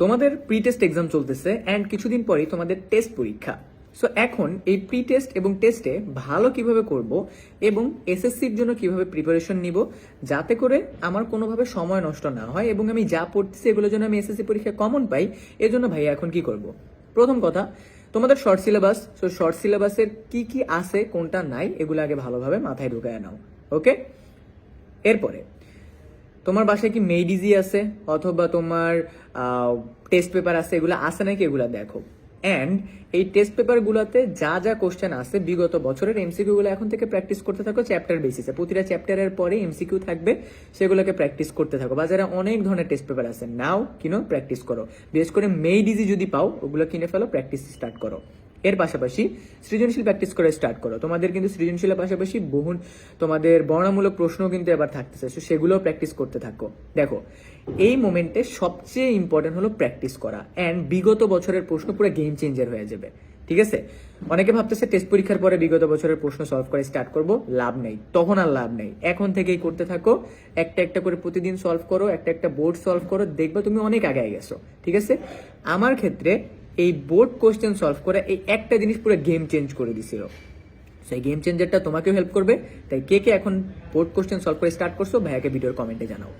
তোমাদের pre test exam চলতেছে and কিছুদিন পরেই তোমাদের টেস্ট পরীক্ষা। সো এখন এই প্রি টেস্ট এবং টেস্টে ভালো কীভাবে করব এবং এসএসসির জন্য কীভাবে প্রিপারেশন নিব, যাতে করে আমার কোনোভাবে সময় নষ্ট না হয় এবং আমি যা পড়তেছি এগুলোর জন্য আমি এসএসসি পরীক্ষায় কমন পাই এর জন্য ভাইয়া এখন কি করব? প্রথম কথা, তোমাদের শর্ট সিলেবাস সো শর্ট সিলেবাসের কি কি আছে, কোনটা নাই, এগুলো আগে ভালোভাবে মাথায় ঢুকায় নাও ওকে এরপরে তোমার বাসায় কি মেডিজি আছে? অথবা তোমার টেস্ট পেপার আছে, এগুলো আছে নাকি? এগুলো দেখো। অ্যান্ড এই টেস্ট পেপারগুলোতে যা যা কোশ্চেন আছে, বিগত বছরের এমসিকিউ গুলো এখন থেকে প্র্যাকটিস করতে থাকো চ্যাপ্টার বেসিসে প্রতিটা চ্যাপ্টারের পরে এমসিকিউ থাকবে, সেগুলোকে প্র্যাকটিস করতে থাকো। বাজারে অনেক ধরনের টেস্ট পেপার আছে। নাও কিনো প্র্যাকটিস করো। বিশেষ করে মেডিজি যদি পাও, ওগুলো কিনে ফেলো প্র্যাকটিস স্টার্ট করো। এর পাশাপাশি সৃজনশীল প্র্যাকটিস করে স্টার্ট করো। তোমাদের কিন্তু সৃজনশীলের পাশাপাশি বহু তোমাদের বর্ণামূলক প্রশ্ন কিন্তু এবার থাকতেছে, So সেগুলোও প্র্যাকটিস করতে থাকো। দেখো, এই মোমেন্টে সবচেয়ে ইম্পর্টেন্ট হলো প্র্যাকটিস করা অ্যান্ড বিগত বছরের প্রশ্ন পুরো গেম চেঞ্জার হয়ে যাবে, ঠিক আছে? অনেকে ভাবতেছে টেস্ট পরীক্ষার পরে বিগত বছরের প্রশ্ন সলভ করে স্টার্ট করব, লাভ নেই, তখন আর লাভ নেই। এখন থেকেই করতে থাকো, একটা একটা করে প্রতিদিন সলভ করো, একটা একটা বোর্ড সলভ করো, দেখবে তুমি অনেক আগে গেছো, ঠিক আছে? আমার ক্ষেত্রে এই বোর্ড কোয়েশ্চেন সলভ করে এই একটা জিনিস পুরো গেম চেঞ্জ করে দিছিল। সেই গেম চেঞ্জারটা তোমাকেও হেল্প করবে। তাই কে কে এখন বোর্ড কোয়েশ্চেন সলভ করে স্টার্ট করছ, ভাইয়াকে ভিডিওর কমেন্টে জানাও।